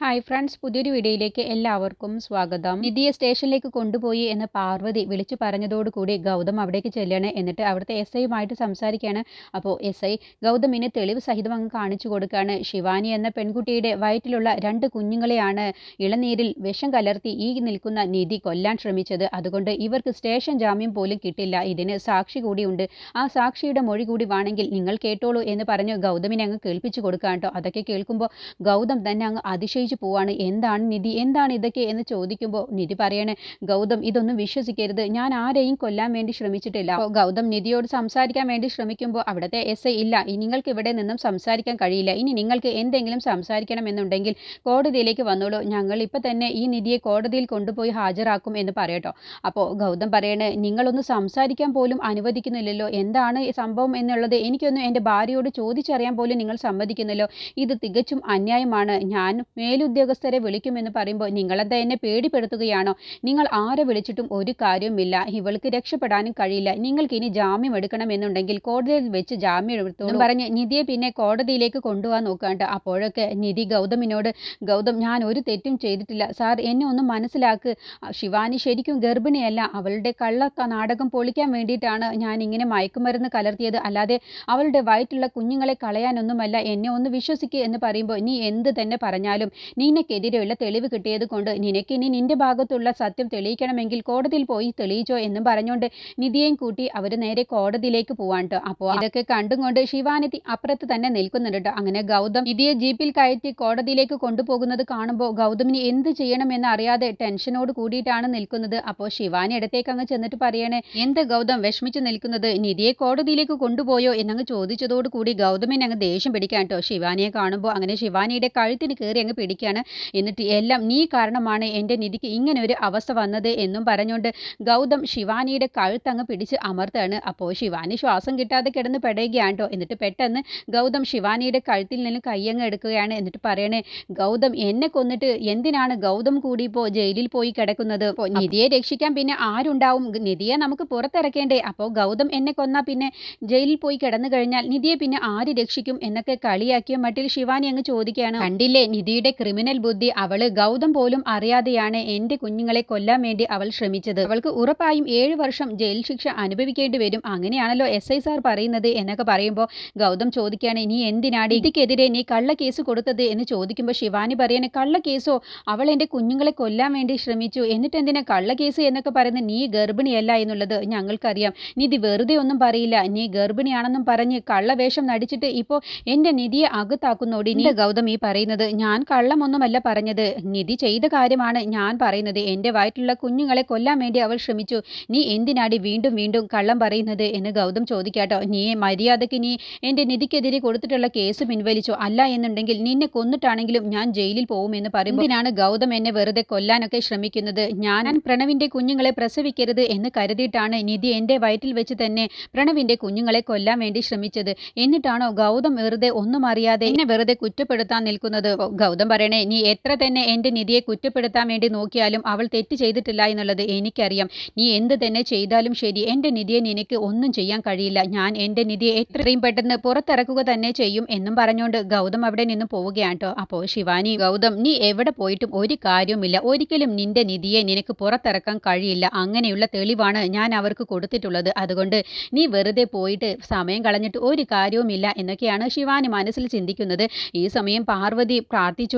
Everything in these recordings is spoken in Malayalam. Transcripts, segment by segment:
ഹായ് ഫ്രണ്ട്സ് പുതിയൊരു വീഡിയോയിലേക്ക് എല്ലാവർക്കും സ്വാഗതം. നിധിയെ സ്റ്റേഷനിലേക്ക് കൊണ്ടുപോയി എന്ന് പാർവതി വിളിച്ചു പറഞ്ഞതോടുകൂടി ഗൗതം അവിടേക്ക് ചെല്ലുകയാണ്. എന്നിട്ട് അവിടുത്തെ എസ് ഐയുമായിട്ട് സംസാരിക്കുകയാണ്. അപ്പോൾ എസ് ഐ ഗൗതമിന് തെളിവ് സഹിതം അങ്ങ് കാണിച്ചു കൊടുക്കുകയാണ്. ശിവാനി എന്ന പെൺകുട്ടിയുടെ വയറ്റിലുള്ള രണ്ട് കുഞ്ഞുങ്ങളെയാണ് ഇളനീരിൽ വിഷം കലർത്തി ഈ നിൽക്കുന്ന നിധി കൊല്ലാൻ ശ്രമിച്ചത്. അതുകൊണ്ട് ഇവർക്ക് സ്റ്റേഷൻ ജാമ്യം പോലും കിട്ടില്ല. ഇതിന് സാക്ഷി കൂടിയുണ്ട്. ആ സാക്ഷിയുടെ മൊഴി കൂടി വേണമെങ്കിൽ നിങ്ങൾ കേട്ടോളൂ എന്ന് പറഞ്ഞു ഗൗതമിനെ അങ്ങ് കേൾപ്പിച്ചു കൊടുക്കാം കേട്ടോ. അതൊക്കെ കേൾക്കുമ്പോൾ ഗൗതം തന്നെ അങ്ങ് അതിശയിച്ചു പോവാണ്. എന്താണ് നിധി? എന്താണ് ഇതൊക്കെ എന്ന് ചോദിക്കുമ്പോൾ നിധി പറയണേ ഗൗതം ഇതൊന്നും വിശ്വസിക്കരുത്. ഞാൻ ആരെയും കൊല്ലാൻ വേണ്ടി ശ്രമിച്ചിട്ടില്ല. ഗൗതം നിധിയോട് സംസാരിക്കാൻ വേണ്ടി ശ്രമിക്കുമ്പോൾ അവിടുത്തെ എസ് ഐ ഇല്ല. നിങ്ങൾക്ക് ഇവിടെ നിന്നും സംസാരിക്കാൻ കഴിയില്ല. ഇനി നിങ്ങൾക്ക് എന്തെങ്കിലും സംസാരിക്കണമെന്നുണ്ടെങ്കിൽ കോടതിയിലേക്ക് വന്നോളൂ. ഞങ്ങൾ ഇപ്പം തന്നെ ഈ നിധിയെ കോടതിയിൽ കൊണ്ടുപോയി ഹാജരാക്കും എന്ന് പറയട്ടോ. അപ്പോൾ ഗൗതം പറയണേ നിങ്ങളൊന്ന് സംസാരിക്കാൻ പോലും അനുവദിക്കുന്നില്ലല്ലോ. എന്താണ് സംഭവം എന്നുള്ളത് എനിക്കൊന്നും എന്റെ ഭാര്യയോട് ചോദിച്ചറിയാൻ പോലും നിങ്ങൾ സമ്മതിക്കുന്നല്ലോ. ഇത് തികച്ചും അന്യായമാണ്. ഞാൻ മേലുദ്യോഗസ്ഥരെ വിളിക്കുമെന്ന് പറയുമ്പോൾ നിങ്ങളെന്താ എന്നെ പേടിപ്പെടുത്തുകയാണോ? നിങ്ങൾ ആരെ വിളിച്ചിട്ടും ഒരു കാര്യവുമില്ല. ഇവൾക്ക് രക്ഷപ്പെടാനും കഴിയില്ല. നിങ്ങൾക്ക് ഇനി ജാമ്യം എടുക്കണമെന്നുണ്ടെങ്കിൽ കോടതിയിൽ വെച്ച് ജാമ്യം എടുത്തോളൂ. പറഞ്ഞ് നിധിയെ പിന്നെ കോടതിയിലേക്ക് കൊണ്ടുപോകാൻ നോക്കാണ്ട് അപ്പോഴൊക്കെ നിധി ഗൗതമിനോട് ഗൗതം ഞാൻ ഒരു തെറ്റും ചെയ്തിട്ടില്ല. സാർ എന്നെ ഒന്ന് മനസ്സിലാക്ക്. ശിവാനി ശരിക്കും ഗർഭിണിയല്ല. അവളുടെ കള്ള നാടകം പൊളിക്കാൻ വേണ്ടിയിട്ടാണ് ഞാൻ ഇങ്ങനെ മയക്കുമരുന്ന് കലർത്തിയത്. അല്ലാതെ അവളുടെ വയറ്റുള്ള കുഞ്ഞുങ്ങളെ കളയാനൊന്നുമല്ല. എന്നെ ഒന്ന് വിശ്വസിക്കുക എന്ന് പറയുമ്പോൾ നീ എന്ത് തന്നെ പറഞ്ഞാലും നിനക്കെതിരെയുള്ള തെളിവ് കിട്ടിയത് കൊണ്ട് നിനക്കിനി നിന്റെ ഭാഗത്തുള്ള സത്യം തെളിയിക്കണമെങ്കിൽ കോടതിയിൽ പോയി തെളിയിച്ചോ എന്നും പറഞ്ഞുകൊണ്ട് നിധിയെയും കൂട്ടി അവർ നേരെ കോടതിയിലേക്ക് പോവാൻ കേട്ടോ അപ്പോൾ ഇതൊക്കെ കണ്ടുകൊണ്ട് ശിവാനിധി അപ്പുറത്ത് തന്നെ നിൽക്കുന്നുണ്ട് അങ്ങനെ ഗൗതം നിധിയെ ജീപ്പിൽ കയറ്റി കോടതിയിലേക്ക് കൊണ്ടുപോകുന്നത് കാണുമ്പോൾ ഗൗതമിന് എന്ത് ചെയ്യണമെന്ന് അറിയാതെ ടെൻഷനോട് കൂടിയിട്ടാണ് നിൽക്കുന്നത്. അപ്പോൾ ശിവാനി ഇടത്തേക്ക് അങ്ങ് ചെന്നിട്ട് പറയണേ എന്ത് ഗൗതം വിഷമിച്ച് നിൽക്കുന്നത്? നിധിയെ കോടതിയിലേക്ക് കൊണ്ടുപോയോ? എന്നങ്ങ് ചോദിച്ചതോടുകൂടി ഗൗതമിനെ അങ്ങ് ദേഷ്യം പിടിക്കാൻ കേട്ടോ ശിവാനിയെ കാണുമ്പോൾ. അങ്ങനെ ശിവാനിയുടെ കഴുത്തിന് കയറി അങ്ങ് പിടിക്കുകയാണ് എന്നിട്ട് എല്ലാം നീ കാരണമാണ് എന്റെ നിധിക്ക് ഇങ്ങനെ ഒരു അവസ്ഥ വന്നത് എന്നും പറഞ്ഞുകൊണ്ട് ഗൗതം ശിവാനിയുടെ കഴുത്തങ്ങ് പിടിച്ച് അമർത്താണ്. അപ്പോൾ ശിവാനി ശ്വാസം കിട്ടാതെ കിടന്ന് പെടുകയാണ് കേട്ടോ. എന്നിട്ട് പെട്ടെന്ന് ഗൗതം ശിവാനിയുടെ കഴുത്തിൽ നിന്ന് കയ്യങ്ങ് എടുക്കുകയാണ്. എന്നിട്ട് പറയണേ ഗൗതം എന്നെ കൊന്നിട്ട് എന്തിനാണ് ഗൗതം കൂടി ഇപ്പോൾ ജയിലിൽ പോയി കിടക്കുന്നത്? നിധിയെ രക്ഷിക്കാൻ പിന്നെ ആരുണ്ടാവും? നിധിയെ നമുക്ക് പുറത്തിറക്കേണ്ടേ? അപ്പോൾ ഗൗതം എന്നെ കൊന്നാൽ പിന്നെ ജയിലിൽ പോയി കിടന്നു കഴിഞ്ഞാൽ നിധിയെ പിന്നെ ആര് രക്ഷിക്കും? എന്നൊക്കെ കളിയാക്കിയ മട്ടിൽ ശിവാനി അങ്ങ് ചോദിക്കുകയാണ് കണ്ടില്ലേ? നിധിയുടെ ക്രിമിനൽ ബുദ്ധി അവൾ ഗൗതം പോലും അറിയാതെയാണ് എന്റെ കുഞ്ഞുങ്ങളെ കൊല്ലാൻ വേണ്ടി അവൾ ശ്രമിച്ചത്. അവൾക്ക് ഉറപ്പായും ഏഴ് വർഷം ജയിൽ ശിക്ഷ അനുഭവിക്കേണ്ടി വരും. അങ്ങനെയാണല്ലോ എസ് ഐ സാർ പറയുന്നത് എന്നൊക്കെ പറയുമ്പോൾ ഗൗതം ചോദിക്കുകയാണ് നീ എന്തിനാണ് ഇതിക്കെതിരെ നീ കള്ള കേസ് കൊടുത്തത്? എന്ന് ചോദിക്കുമ്പോൾ ശിവാനി പറയണേ കള്ള കേസോ അവൾ എന്റെ കുഞ്ഞുങ്ങളെ കൊല്ലാൻ വേണ്ടി ശ്രമിച്ചു. എന്നിട്ട് എന്തിനാ കള്ള കേസ് എന്നൊക്കെ പറയുന്നത്? നീ ഗർഭിണിയല്ല എന്നുള്ളത് ഞങ്ങൾക്കറിയാം. നിധി വെറുതെ ഒന്നും പറയില്ല. നീ ഗർഭിണിയാണെന്നും പറഞ്ഞ് കള്ളവേഷം നടിച്ചിട്ട് ഇപ്പോൾ എന്റെ നിധിയെ അകത്താക്കുന്നോടി? നീ ഗൗതം ഈ പറയുന്നത്? ഞാൻ കള്ളമൊന്നുമല്ല പറഞ്ഞത്. നിധി ചെയ്ത കാര്യമാണ് ഞാൻ പറയുന്നത്. എന്റെ വയറ്റിലുള്ള കുഞ്ഞുങ്ങളെ കൊല്ലാൻ വേണ്ടി അവൾ ശ്രമിച്ചു. നീ എന്തിനാടി വീണ്ടും വീണ്ടും കള്ളം പറയുന്നത് എന്ന് ഗൗതം ചോദിക്കാട്ടോ. നീ മര്യാദയ്ക്ക് നീ എന്റെ നിധിക്കെതിരെ കൊടുത്തിട്ടുള്ള കേസ് പിൻവലിച്ചു. അല്ല എന്നുണ്ടെങ്കിൽ നിന്നെ കൊന്നിട്ടാണെങ്കിലും ഞാൻ ജയിലിൽ പോകുമെന്ന് പറയും ഇതിനാണ് ഗൗതം എന്നെ വെറുതെ കൊല്ലാനൊക്കെ ശ്രമിക്കുന്നത്? ഞാൻ പ്രണവിന്റെ കുഞ്ഞുങ്ങളെ പ്രസവിക്കരുത് എന്ന് കരുതിയിട്ടാണ് നിധി എന്റെ വയറ്റിൽ വെച്ച് തന്നെ പ്രണവിന്റെ കുഞ്ഞുങ്ങളെ കൊല്ലാൻ വേണ്ടി ശ്രമിച്ചത്. എന്നിട്ടാണോ ഗൗതം വെറുതെ ഒന്നും അറിയാതെ എന്നെ വെറുതെ കുറ്റപ്പെടുത്താൻ നിൽക്കുന്നത്? ഗൗതം ഗൗതം പറയണേ നീ എത്ര തന്നെ എന്റെ നിധിയെ കുറ്റപ്പെടുത്താൻ വേണ്ടി നോക്കിയാലും അവൾ തെറ്റ് ചെയ്തിട്ടില്ല എന്നുള്ളത് എനിക്കറിയാം. നീ എന്ത് തന്നെ ചെയ്താലും ശരി എന്റെ നിധിയെ നിനക്ക് ഒന്നും ചെയ്യാൻ കഴിയില്ല. ഞാൻ എന്റെ നിധിയെ എത്രയും പെട്ടെന്ന് പുറത്തിറക്കുക തന്നെ ചെയ്യും എന്നും പറഞ്ഞുകൊണ്ട് ഗൗതം അവിടെ നിന്ന് പോവുകയാണ് കേട്ടോ അപ്പോൾ ശിവാനി ഗൗതം നീ എവിടെ പോയിട്ടും ഒരു കാര്യവുമില്ല. ഒരിക്കലും നിന്റെ നിധിയെ നിനക്ക് പുറത്തിറക്കാൻ കഴിയില്ല. അങ്ങനെയുള്ള തെളിവാണ് ഞാൻ അവർക്ക് കൊടുത്തിട്ടുള്ളത്. അതുകൊണ്ട് നീ വെറുതെ പോയിട്ട് സമയം കളഞ്ഞിട്ട് ഒരു കാര്യവുമില്ല എന്നൊക്കെയാണ് ശിവാനി മനസ്സിൽ ചിന്തിക്കുന്നത്. ഈ സമയം പാർവതി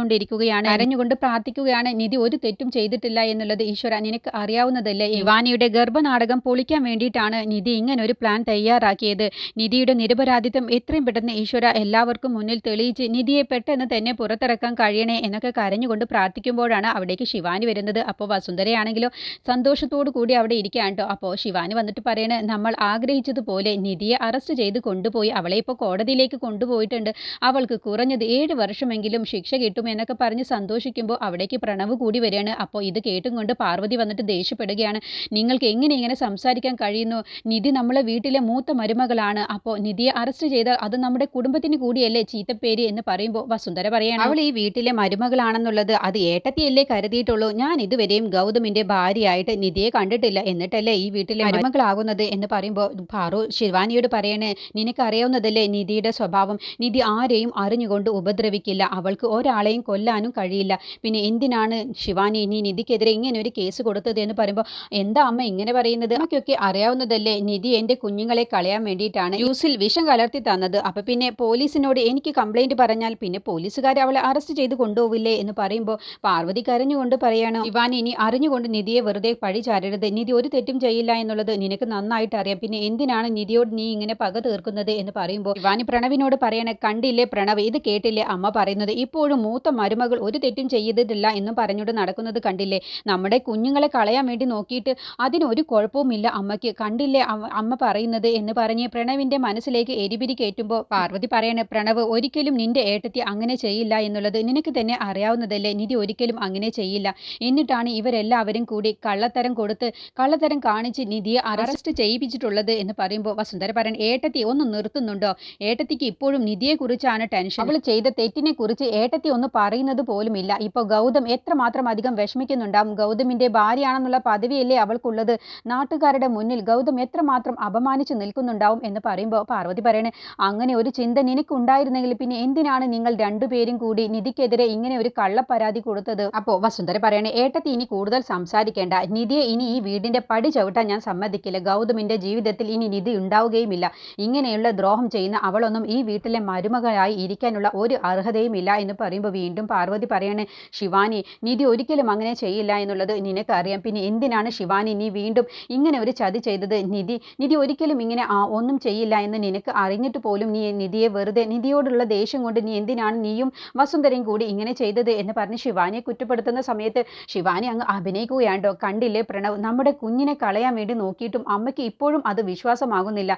പ്രാർത്ഥിച്ചുകൊണ്ടിരിക്കുകയാണ് കരഞ്ഞുകൊണ്ട് പ്രാർത്ഥിക്കുകയാണ്. നിധി ഒരു തെറ്റും ചെയ്തിട്ടില്ല എന്നുള്ളത് ഈശ്വര നിനക്ക് അറിയാവുന്നതല്ലേ? ഇവാനിയുടെ ഗർഭനാടകം പൊളിക്കാൻ വേണ്ടിയിട്ടാണ് നിധി ഇങ്ങനെ ഒരു പ്ലാൻ തയ്യാറാക്കിയത്. നിധിയുടെ നിരപരാധിത്വം എത്രയും പെട്ടെന്ന് ഈശ്വര എല്ലാവർക്കും മുന്നിൽ തെളിയിച്ച് നിധിയെ പെട്ടെന്ന് തന്നെ പുറത്തിറക്കാൻ കഴിയണേ എന്നൊക്കെ കരഞ്ഞുകൊണ്ട് പ്രാർത്ഥിക്കുമ്പോഴാണ് അവിടേക്ക് ശിവാനി വരുന്നത്. അപ്പോൾ വസുന്ധരയാണെങ്കിലോ സന്തോഷത്തോടു കൂടി അവിടെ ഇരിക്കുകയാണ് കേട്ടോ. അപ്പോൾ ശിവാനി വന്നിട്ട് പറയണേ നമ്മൾ ആഗ്രഹിച്ചതുപോലെ നിധിയെ അറസ്റ്റ് ചെയ്ത് കൊണ്ടുപോയി അവളെ ഇപ്പോൾ കോടതിയിലേക്ക് കൊണ്ടുപോയിട്ടുണ്ട്. അവൾക്ക് കുറഞ്ഞത് ഏഴ് വർഷമെങ്കിലും ശിക്ഷ കിട്ടും എന്നൊക്കെ പറഞ്ഞ് സന്തോഷിക്കുമ്പോൾ അവിടേക്ക് പ്രണവ് കൂടി വരികയാണ്. അപ്പോൾ ഇത് കേട്ടും കൊണ്ട് പാർവതി വന്നിട്ട് ദേഷ്യപ്പെടുകയാണ്. നിങ്ങൾക്ക് എങ്ങനെ ഇങ്ങനെ സംസാരിക്കാൻ കഴിയുന്നു? നിധി നമ്മളെ വീട്ടിലെ മൂത്ത മരുമകളാണ്. അപ്പോൾ നിധിയെ അറസ്റ്റ് ചെയ്താൽ അത് നമ്മുടെ കുടുംബത്തിന് കൂടിയല്ലേ ചീത്തപ്പേര് എന്ന് പറയുമ്പോൾ വസുന്ധര പറയാണ്. അവൾ ഈ വീട്ടിലെ മരുമകളാണെന്നുള്ളത് അത് ഏട്ടത്തിയല്ലേ കരുതിയിട്ടുള്ളൂ. ഞാൻ ഇതുവരെയും ഗൗതമിന്റെ ഭാര്യയായിട്ട് നിധിയെ കണ്ടിട്ടില്ല. എന്നിട്ടല്ലേ ഈ വീട്ടിലെ മരുമകളാകുന്നത് എന്ന് പറയുമ്പോൾ ഫാറു ശിവാനിയോട് പറയണേ നിനക്കറിയാവുന്നതല്ലേ നിധിയുടെ സ്വഭാവം? നിധി ആരെയും അറിഞ്ഞുകൊണ്ട് ഉപദ്രവിക്കില്ല. അവൾക്ക് ഒരാളെയും കൊല്ലാനും കഴിയില്ല. പിന്നെ എന്തിനാണ് ശിവാനി ഇനി നിധിക്കെതിരെ ഇങ്ങനെ ഒരു കേസ് കൊടുത്തത് എന്ന് പറയുമ്പോൾ എന്താ അമ്മ ഇങ്ങനെ പറയുന്നത്? അമ്മയ്ക്കൊക്കെ അറിയാവുന്നതല്ലേ നിധി എന്റെ കുഞ്ഞുങ്ങളെ കളയാൻ വേണ്ടിയിട്ടാണ് ജ്യൂസിൽ വിഷം കലർത്തി തന്നത്. അപ്പം പിന്നെ പോലീസിനോട് എനിക്ക് കംപ്ലൈന്റ് പറഞ്ഞാൽ പിന്നെ പോലീസുകാർ അവളെ അറസ്റ്റ് ചെയ്ത് കൊണ്ടുപോവില്ലേ എന്ന് പറയുമ്പോൾ പാർവതി കരഞ്ഞുകൊണ്ട് പറയാണ് ശിവാനി ഇനി അറിഞ്ഞുകൊണ്ട് നിധിയെ വെറുതെ പഴി ചാരരുത് നിധി ഒരു തെറ്റും ചെയ്യില്ല എന്നുള്ളത് നിനക്ക് നന്നായിട്ട് അറിയാം. പിന്നെ എന്തിനാണ് നിധിയോട് നീ ഇങ്ങനെ പക തീർക്കുന്നത്? എന്ന് പറയുമ്പോൾ ശിവാനി പ്രണവിനോട് പറയണേ കണ്ടില്ലേ പ്രണവ്? ഇത് കേട്ടില്ലേ അമ്മ പറയുന്നത്? ഇപ്പോഴും മൂത്ത മരുമകൾ ഒരു തെറ്റും ചെയ്തിട്ടില്ല എന്നും പറഞ്ഞുകൊണ്ട് നടക്കുന്നത് കണ്ടില്ലേ? നമ്മുടെ കുഞ്ഞുങ്ങളെ കളയാൻ വേണ്ടി നോക്കിയിട്ട് അതിനൊരു കുഴപ്പവുമില്ല അമ്മയ്ക്ക്. കണ്ടില്ലേ അമ്മ- പറയുന്നത് എന്ന് പറഞ്ഞ് പ്രണവിന്റെ മനസ്സിലേക്ക് എരിപിരി കയറ്റുമ്പോൾ പാർവതി പറയണ പ്രണവ് ഒരിക്കലും നിന്റെ ഏട്ടത്തി അങ്ങനെ ചെയ്യില്ല എന്നുള്ളത് നിനക്ക് തന്നെ അറിയാവുന്നതല്ലേ? നിധി ഒരിക്കലും അങ്ങനെ ചെയ്യില്ല. എന്നിട്ടാണ് ഇവരെല്ലാവരും കൂടി കള്ളത്തരം കൊടുത്ത് കള്ളത്തരം കാണിച്ച് നിധിയെ അറസ്റ്റ് ചെയ്യിപ്പിച്ചിട്ടുള്ളത് എന്ന് പറയുമ്പോൾ വസുന്ധര പറയണ ഏട്ടത്തി ഒന്ന് നിർത്തുന്നുണ്ടോ? ഏട്ടത്തിക്ക് ഇപ്പോഴും നിധിയെക്കുറിച്ചാണ് ടെൻഷൻ. അവൾ ചെയ്ത തെറ്റിനെ കുറിച്ച് ഏട്ടത്തി ഒന്ന് പറയുന്നത് പോലുമില്ല. ഇപ്പോൾ ഗൗതം എത്രമാത്രം അധികം വിഷമിക്കുന്നുണ്ടാവും? ഗൗതമിന്റെ ഭാര്യയാണെന്നുള്ള പദവിയല്ലേ അവൾക്കുള്ളത്? നാട്ടുകാരുടെ മുന്നിൽ ഗൗതം എത്രമാത്രം അപമാനിച്ച് നിൽക്കുന്നുണ്ടാവും എന്ന് പറയുമ്പോൾ പാർവതി പറയണേ അങ്ങനെ ഒരു ചിന്ത നിനക്കുണ്ടായിരുന്നെങ്കിൽ പിന്നെ എന്തിനാണ് നിങ്ങൾ രണ്ടുപേരും കൂടി നിധിക്കെതിരെ ഇങ്ങനെ ഒരു കള്ളപ്പരാതി കൊടുത്തത്? അപ്പോൾ വസുന്ധര പറയണേ ഏട്ടത്തി ഇനി കൂടുതൽ സംസാരിക്കേണ്ട. നിധിയെ ഇനി ഈ വീടിന്റെ പടി ചവിട്ടാൻ ഞാൻ സമ്മതിക്കില്ല. ഗൗതമിന്റെ ജീവിതത്തിൽ ഇനി നിധി ഉണ്ടാവുകയുമില്ല. ഇങ്ങനെയുള്ള ദ്രോഹം ചെയ്യുന്ന അവളൊന്നും ഈ വീട്ടിലെ മരുമകളായി ഇരിക്കാനുള്ള ഒരു അർഹതയുമില്ല എന്ന് പറയുമ്പോൾ വീണ്ടും പാർവതി പറയാണ് ശിവാനി നിധി ഒരിക്കലും അങ്ങനെ ചെയ്യില്ല എന്നുള്ളത് നിനക്കറിയാം. പിന്നെ എന്തിനാണ് ശിവാനി നീ വീണ്ടും ഇങ്ങനെ ഒരു ചതി ചെയ്തത്? നിധി നിധി ഒരിക്കലും ഇങ്ങനെ ഒന്നും ചെയ്യില്ല എന്ന് നിനക്ക് അറിഞ്ഞിട്ട് പോലും നീ നിധിയെ വെറുതെ നിധിയോടുള്ള ദേഷ്യം കൊണ്ട് നീ എന്തിനാണ് നീയും വസുന്ധരയും കൂടി ഇങ്ങനെ ചെയ്തത്? എന്ന് പറഞ്ഞ് ശിവാനിയെ കുറ്റപ്പെടുത്തുന്ന സമയത്ത് ശിവാനി അങ്ങ് അഭിനയിക്കുകയാണ്ടോ കണ്ടില്ലേ പ്രണവ്? നമ്മുടെ കുഞ്ഞിനെ കളയാൻ വേണ്ടി നോക്കിയിട്ടും അമ്മയ്ക്ക് ഇപ്പോഴും അത് വിശ്വാസമാകുന്നില്ല.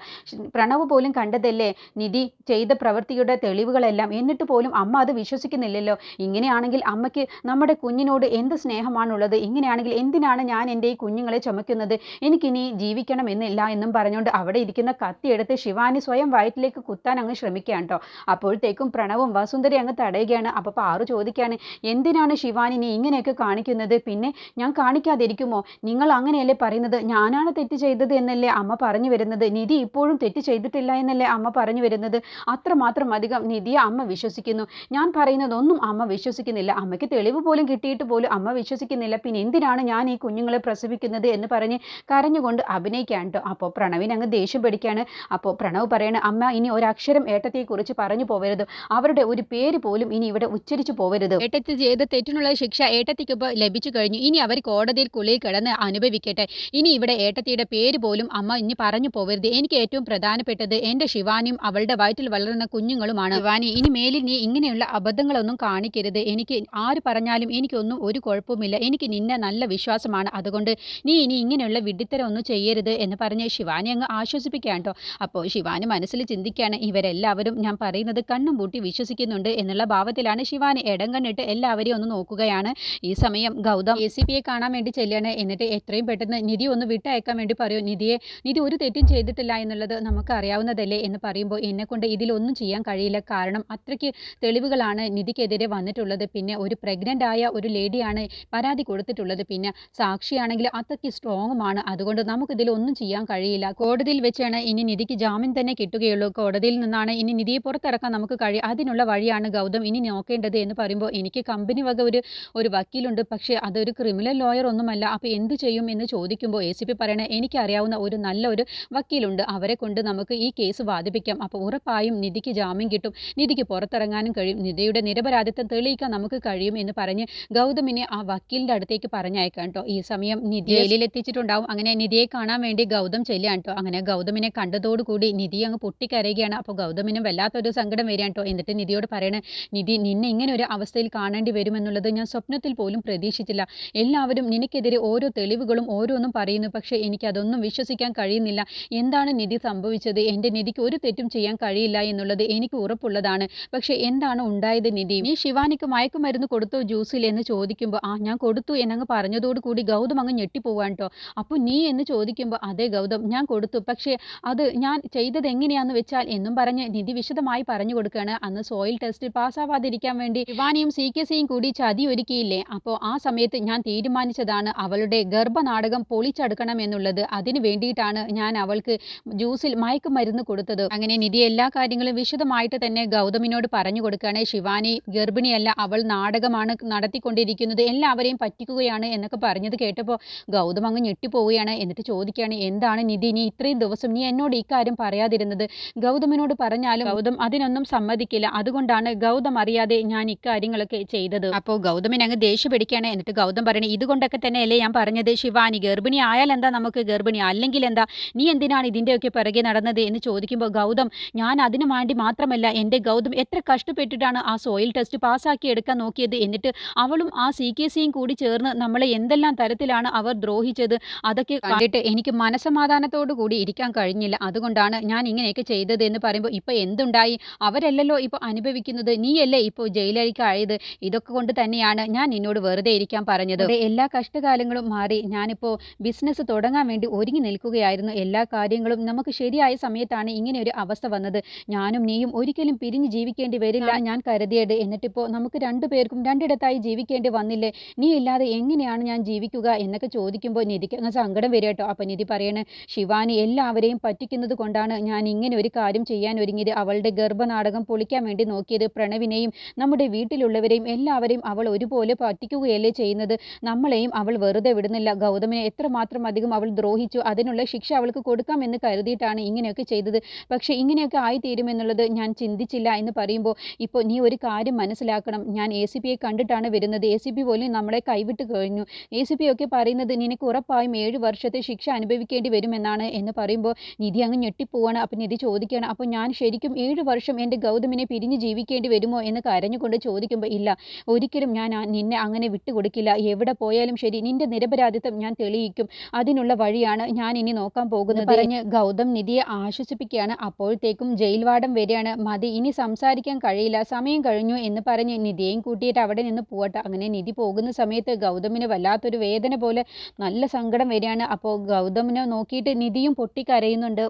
പ്രണവ് പോലും കണ്ടതല്ലേ? നിധി ചെയ്ത പ്രവൃത്തിയുടെ തെളിവുകളെല്ലാം എന്നിട്ട് പോലും അമ്മ അത് വിശ്വസിക്കുന്നില്ലല്ലോ. ഇങ്ങനെയാണെങ്കിൽ അമ്മയ്ക്ക് നമ്മുടെ കുഞ്ഞിനോട് എന്ത് സ്നേഹമാണുള്ളത്? ഇങ്ങനെയാണെങ്കിൽ എന്തിനാണ് ഞാൻ എന്റെ ഈ കുഞ്ഞുങ്ങളെ ചുമക്കുന്നത്? എനിക്കിനി ജീവിക്കണം എന്നില്ല എന്നും പറഞ്ഞുകൊണ്ട് അവിടെ ഇരിക്കുന്ന കത്തിയെടുത്ത് ശിവാനി സ്വയം വയറ്റിലേക്ക് കുത്താൻ അങ്ങ് ശ്രമിക്കുകയാണ് കേട്ടോ. അപ്പോഴത്തേക്കും പ്രണവും വസുന്ധരി അങ്ങ് തടയുകയാണ്. അപ്പോൾ പാറു ചോദിക്കുകയാണ് എന്തിനാണ് ശിവാനി നീ ഇങ്ങനെയൊക്കെ കാണിക്കുന്നത്? പിന്നെ ഞാൻ കാണിക്കാതിരിക്കുമോ? നിങ്ങൾ അങ്ങനെയല്ലേ പറയുന്നത്? ഞാനാണ് തെറ്റ് ചെയ്തത് എന്നല്ലേ അമ്മ പറഞ്ഞു വരുന്നത്? നിധി ഇപ്പോഴും തെറ്റ് ചെയ്തിട്ടില്ല എന്നല്ലേ അമ്മ പറഞ്ഞു വരുന്നത്? അത്രമാത്രം അധികം നിധിയെ അമ്മ വിശ്വസിക്കുന്നു. ഞാൻ പറയുന്നതൊന്നും അമ്മ വിശ്വസിക്കുന്നില്ല. അമ്മയ്ക്ക് തെളിവ് പോലും കിട്ടിയിട്ട് പോലും അമ്മ വിശ്വസിക്കുന്നില്ല. പിന്നെ എന്തിനാണ് ഞാൻ ഈ കുഞ്ഞുങ്ങളെ പ്രസവിക്കുന്നത് എന്ന് പറഞ്ഞ് കരഞ്ഞുകൊണ്ട് അഭിനയിക്കാൻ കേട്ടോ അപ്പോൾ പ്രണവിന് അങ്ങ് ദേഷ്യം പിടിക്കുകയാണ് അപ്പോൾ പ്രണവ് പറയണ അമ്മ ഇനി ഒരക്ഷരം ഏട്ടത്തെക്കുറിച്ച് പറഞ്ഞു പോവരുത്. അവരുടെ ഒരു പേര് പോലും ഇനി ഇവിടെ ഉച്ചരിച്ചു പോവരുത്. ഏട്ടത്തി ചെയ്ത തെറ്റിനുള്ള ശിക്ഷ ഏട്ടത്തിക്കൊപ്പം ലഭിച്ചു കഴിഞ്ഞു. ഇനി അവർ കോടതിയിൽ കുളിയിൽ കിടന്ന് അനുഭവിക്കട്ടെ. ഇനി ഇവിടെ ഏട്ടത്തിയുടെ പേര് പോലും അമ്മ ഇനി പറഞ്ഞു പോവരുത്. എനിക്ക് ഏറ്റവും പ്രധാനപ്പെട്ടത് എന്റെ ശിവാനിയും അവളുടെ വയറ്റിൽ വളരുന്ന കുഞ്ഞുങ്ങളുമാണ്. ശിവാനി ഇനി മേലിൽ നീ ഇങ്ങനെയുള്ള അബദ്ധങ്ങളൊന്നും കാണിക്കരുത്. എനിക്ക് ആര് പറഞ്ഞാലും എനിക്കൊന്നും ഒരു കുഴപ്പവുമില്ല. എനിക്ക് നിന്നെ നല്ല വിശ്വാസമാണ്. അതുകൊണ്ട് നീ ഇനി ഇങ്ങനെയുള്ള വിഡിത്തരം ഒന്നും ചെയ്യരുത് എന്ന് പറഞ്ഞ് ശിവാനി അങ്ങ് ആശ്വസിപ്പിക്കാൻ കേട്ടോ. അപ്പോൾ ശിവാനി മനസ്സിൽ ചിന്തിക്കുകയാണ് ഇവരെല്ലാവരും ഞാൻ പറയുന്നത് കണ്ണും പൂട്ടി വിശ്വസിക്കുന്നുണ്ട് എന്നുള്ള ഭാവത്തിലാണ് ശിവാനി ഇടം കണ്ടിട്ട് എല്ലാവരെയും ഒന്ന് നോക്കുകയാണ്. ഈ സമയം ഗൗതം എ സി പിയെ കാണാൻ വേണ്ടി ചെല്ലുകയാണ്. എന്നിട്ട് എത്രയും പെട്ടെന്ന് നിധി ഒന്ന് വിട്ടയക്കാൻ വേണ്ടി പറയൂ. നിധിയെ നിധി ഒരു തെറ്റും ചെയ്തിട്ടില്ല എന്നുള്ളത് നമുക്ക് അറിയാവുന്നതല്ലേ എന്ന് പറയുമ്പോൾ എന്നെക്കൊണ്ട് ഇതിലൊന്നും ചെയ്യാൻ കഴിയില്ല. കാരണം അത്രയ്ക്ക് തെളിവുകളാണ് നിധിക്കെതിരെ വന്നിട്ടുള്ളത്. പിന്നെ ഒരു പ്രഗ്നന്റ് ആയ ഒരു ലേഡിയാണ് പരാതി കൊടുത്തിട്ടുള്ളത്. പിന്നെ സാക്ഷിയാണെങ്കിൽ അത്രയ്ക്ക് സ്ട്രോങ്ങുമാണ് അതുകൊണ്ട് നമുക്കിതിലൊന്നും ചെയ്യാൻ കഴിയില്ല. കോടതിയിൽ വെച്ചാണ് ഇനി നിധിക്ക് ജാമ്യം തന്നെ കിട്ടുകയുള്ളൂ. കോടതിയിൽ നിന്നാണ് ഇനി നിധിയെ പുറത്തിറക്കാൻ നമുക്ക് കഴിയും അതിനുള്ള വഴിയാണ് ഗൗതം ഇനി നോക്കേണ്ടത് എന്ന് പറയുമ്പോൾ എനിക്ക് കമ്പനി വക ഒരു ഒരു വക്കീലുണ്ട്. പക്ഷേ അതൊരു ക്രിമിനൽ ലോയർ ഒന്നുമല്ല. അപ്പോൾ എന്ത് ചെയ്യും എന്ന് ചോദിക്കുമ്പോൾ എ സി പി പറയണ എനിക്കറിയാവുന്ന ഒരു നല്ലൊരു വക്കീലുണ്ട്. അവരെ കൊണ്ട് നമുക്ക് ഈ കേസ് വാദിപ്പിക്കാം. അപ്പോൾ ഉറപ്പായും നിധിക്ക് ജാമ്യം കിട്ടും. നിധിക്ക് പുറത്തിറങ്ങാനും കഴിയും. നിധിയുടെ നിരപരാധിത്വം തെളിയിക്കാൻ നമുക്ക് കഴിയും എന്ന് പറഞ്ഞ് ഗൗതമിനെ ആ വക്കീലിന്റെ അടുത്തേക്ക് പറഞ്ഞയക്കാം കേട്ടോ. ഈ സമയം നിധി ജയിലിൽ എത്തിച്ചിട്ടുണ്ടാവും അങ്ങനെ നിധിയെ കാണാൻ വേണ്ടി ഗൗതം ചെല്ലുകയാണ് കേട്ടോ. അങ്ങനെ ഗൗതമിനെ കണ്ടതോടുകൂടി നിധി അങ്ങ് പൊട്ടിക്കരയുകയാണ്. അപ്പോൾ ഗൗതമിനും വല്ലാത്തൊരു സങ്കടം വരികയാണ് കേട്ടോ. എന്നിട്ട് നിധിയോട് പറയണേ നിധി നിന്നെ ഇങ്ങനെ ഒരു അവസ്ഥയിൽ കാണേണ്ടി വരുമെന്നുള്ളത് ഞാൻ സ്വപ്നത്തിൽ പോലും പ്രതീക്ഷിച്ചില്ല. എല്ലാവരും നിനക്കെതിരെ ഓരോ തെളിവുകളും ഓരോന്നും പറയുന്നു. പക്ഷേ എനിക്കതൊന്നും വിശ്വസിക്കാൻ കഴിയുന്നില്ല. എന്താണ് നിധി സംഭവിച്ചത്? എന്റെ നിധിക്ക് ഒരു തെറ്റും ചെയ്യാൻ കഴിയില്ല എന്നുള്ളത് എനിക്ക് ഉറപ്പുള്ളതാണ്. പക്ഷേ എന്താണ് ഉണ്ടായത് നിധി? നീ ശിവാനിക്ക് മയക്കുമരുന്ന് കൊടുത്തോ ജ്യൂസിൽ എന്ന് ചോദിക്കുമ്പോൾ ആ ഞാൻ കൊടുത്തു എന്നങ്ങ് പറഞ്ഞതോടുകൂടി ഗൗതം അങ്ങ് ഞെട്ടിപ്പോവാൻ കേട്ടോ അപ്പോൾ നീ എന്ന് ചോദിക്കുമ്പോൾ അതെ ഗൗതം ഞാൻ കൊടുത്തു. പക്ഷേ അത് ഞാൻ ചെയ്തത് എങ്ങനെയാന്ന് വെച്ചാൽ എന്നും പറഞ്ഞ് നിധി വിശദമായി പറഞ്ഞു കൊടുക്കുകയാണ് അന്ന് സോയിൽ ടെസ്റ്റിൽ പാസ്സാവാതിരിക്കാൻ വേണ്ടി ശിവാനിയും സി കെ സിയും കൂടി ചതി ഒരുക്കിയില്ലേ? അപ്പോൾ ആ സമയത്ത് ഞാൻ തീരുമാനിച്ചതാണ് അവളുടെ ഗർഭനാടകം പൊളിച്ചെടുക്കണം എന്നുള്ളത്. അതിന് വേണ്ടിയിട്ടാണ് ഞാൻ അവൾക്ക് ജ്യൂസിൽ മയക്കുമരുന്ന് കൊടുത്തത്. അങ്ങനെ നിധി എല്ലാ കാര്യങ്ങളും വിശദമായിട്ട് തന്നെ ഗൗതമിനോട് പറഞ്ഞു കൊടുക്കുകയാണ് ശിവാനി ഗർഭിണിയല്ല അവൾ നാടകമാണ് നടത്തിക്കൊണ്ടിരിക്കുന്നത്. എല്ലാവരെയും പറ്റിക്കുകയാണ് എന്നൊക്കെ പറഞ്ഞത് കേട്ടപ്പോൾ ഗൗതം അങ്ങ് ഞെട്ടിപ്പോവുകയാണ്. എന്നിട്ട് ചോദിക്കുകയാണ് എന്താണ് നിധി? നീ ഇത്രയും ദിവസം നീ എന്നോട് ഇക്കാര്യം പറയാതിരുന്നത് ഗൗതമിനോട് പറഞ്ഞാലും ഗൗതം അതിനൊന്നും സമ്മതിക്കില്ല. അതുകൊണ്ടാണ് ഗൗതം അറിയാതെ ഞാൻ ഇക്കാര്യങ്ങളൊക്കെ ചെയ്തത്. അപ്പോൾ ഗൗതമിന് അങ്ങ് ദേഷ്യം പിടിക്കുകയാണ്. എന്നിട്ട് ഗൗതം പറയണേ ഇതുകൊണ്ടൊക്കെ തന്നെയല്ലേ ഞാൻ പറഞ്ഞത് ശിവാനി ഗർഭിണി ആയാൽ എന്താ നമുക്ക് ഗർഭിണി? അല്ലെങ്കിൽ എന്താ? നീ എന്തിനാണ് ഇതിന്റെയൊക്കെ പിറകെ നടന്നത്? എന്ന് ചോദിക്കുമ്പോൾ ഗൗതം ഞാൻ അതിനു വേണ്ടി മാത്രമല്ല എന്റെ ഗൗതം എത്ര കഷ്ടപ്പെട്ടിട്ടാണ് ആ സോയിൽ ടെസ്റ്റ് പാസ്സാക്കി എടുക്കാൻ നോക്കിയത്. എന്നിട്ട് അവളും ആ സി കെ സിയും കൂടി ചേർന്ന് നമ്മളെ എന്തെല്ലാം തരത്തിലാണ് അവർ ദ്രോഹിച്ചത് അതൊക്കെ കണ്ടിട്ട് എനിക്ക് മനസമാധാനത്തോടു കൂടി ഇരിക്കാൻ കഴിഞ്ഞില്ല. അതുകൊണ്ടാണ് ഞാൻ ഇങ്ങനെയൊക്കെ ചെയ്തത് എന്ന് പറയുമ്പോൾ ഇപ്പോൾ എന്തുണ്ടായി? അവരല്ലല്ലോ ഇപ്പോൾ അനുഭവിക്കുന്നത്. നീയല്ലേ ഇപ്പോൾ ജയിലഴിക്കായത് ഇതൊക്കെ കൊണ്ട് തന്നെയാണ് ഞാൻ നിന്നോട് വെറുതെ ഇരിക്കാൻ പറഞ്ഞത്. എല്ലാ കഷ്ടകാലങ്ങളും മാറി ഞാനിപ്പോൾ ബിസിനസ് തുടങ്ങാൻ വേണ്ടി ഒരുങ്ങി നിൽക്കുകയായിരുന്നു. എല്ലാ കാര്യങ്ങളും നമുക്ക് ശരിയായ സമയത്താണ് ഇങ്ങനെ ഒരു അവസ്ഥ വന്നത്. ഞാനും നീയും ഒരിക്കലും പിരിഞ്ഞ് ജീവിക്കേണ്ടി വരില്ല ഞാൻ കരുതിയത്. എന്നിട്ടിപ്പോൾ നമുക്ക് രണ്ടു പേർക്കും രണ്ടിടത്തായി ജീവിക്കേണ്ടി വന്നില്ലേ? നീ ഇല്ലാതെ എങ്ങനെയാണ് ഞാൻ ജീവിക്കുക എന്നൊക്കെ ചോദിക്കുമ്പോൾ നിധിക്ക് അങ്ങ് സങ്കടം വരിക കേട്ടോ. അപ്പം നിധി പറയണേ ശിവാനി എല്ലാവരെയും പറ്റിക്കുന്നത് കൊണ്ടാണ് ഞാൻ ഇങ്ങനെ ഒരു കാര്യം ചെയ്യാൻ ഒരുങ്ങിയത്. അവളുടെ ഗർഭനാടകം പൊളിക്കാൻ വേണ്ടി നോക്കിയത് പ്രണവിനെയും നമ്മുടെ വീട്ടിലുള്ളവരെയും. എല്ലാവരെയും അവൾ ഒരുപോലെ പറ്റിക്കുകയല്ലേ ചെയ്യുന്നത്? നമ്മളെയും അവൾ വെറുതെ വിടുന്നില്ല. ഗൗതമിനെ എത്രമാത്രം അധികം അവൾ ദ്രോഹിച്ചു. അതിനുള്ള ശിക്ഷ അവൾക്ക് കൊടുക്കാമെന്ന് കരുതിയിട്ടാണ് ഇങ്ങനെയൊക്കെ ചെയ്തത്. പക്ഷേ ഇങ്ങനെയൊക്കെ ആയിത്തീരുമെന്നുള്ളത് ഞാൻ ചിന്തിച്ചില്ല എന്ന് പറയുമ്പോൾ ഇപ്പോൾ നീ ഒരു കാര്യം മനസ്സിലാക്കണം. ഞാൻ എ സി പിയെ കണ്ടിട്ടാണ് വരുന്നത്. എ സി പി പോലും നമ്മളെ കൈവിട്ട് കഴിഞ്ഞു. എ സി പി ഒക്കെ പറയുന്നത് നിനക്ക് ഉറപ്പായും ഏഴ് വർഷത്തെ ശിക്ഷ അനുഭവിക്കേണ്ടി വരുമെന്നാണ് എന്ന് പറയുമ്പോൾ നിധി അങ്ങ് ഞെട്ടിപ്പോവാണ്. അപ്പം നിധി ചോദിക്കുകയാണ് അപ്പോൾ ഞാൻ ശരിക്കും ഏഴ് വർഷം എന്റെ ഗൗതമിനെ പിരിഞ്ഞ് ജീവിക്കേണ്ടി വരുമോ? എന്ന് കരഞ്ഞുകൊണ്ട് ചോദിക്കുമ്പോൾ ഇല്ല. ഒരിക്കലും ഞാൻ നിന്നെ അങ്ങനെ വിട്ടുകൊടുക്കില്ല. എവിടെ പോയാലും ശരി. നിന്റെ നിരപരാധിത്വം ഞാൻ തെളിയിക്കും. അതിനുള്ള വഴിയാണ് ഞാൻ ഇനി നോക്കാൻ പോകുന്നത്. പറഞ്ഞ് ഗൗതം നിധിയെ ആശ്വസിപ്പിക്കുകയാണ്. അപ്പോഴത്തേക്കും ജയിൽവാടം വരെയാണ്. മതി ഇനി സംസാരിക്കാൻ കഴിയില്ല. സമയം കഴിഞ്ഞു എന്ന് പറഞ്ഞ് നിധിയെയും കൂട്ടിയിട്ട് അവിടെ നിന്ന് പോവട്ടെ. അങ്ങനെ നിധി പോകുന്ന സമയത്ത് ഗൗതമിന് വല്ലാത്തൊരു വേദന പോലെ നല്ല സങ്കടം വരികയാണ്. അപ്പോൾ ഗൗതമിനെ നോക്കിയിട്ട് നിധിയും പൊട്ടിക്കരയുന്നുണ്ട്.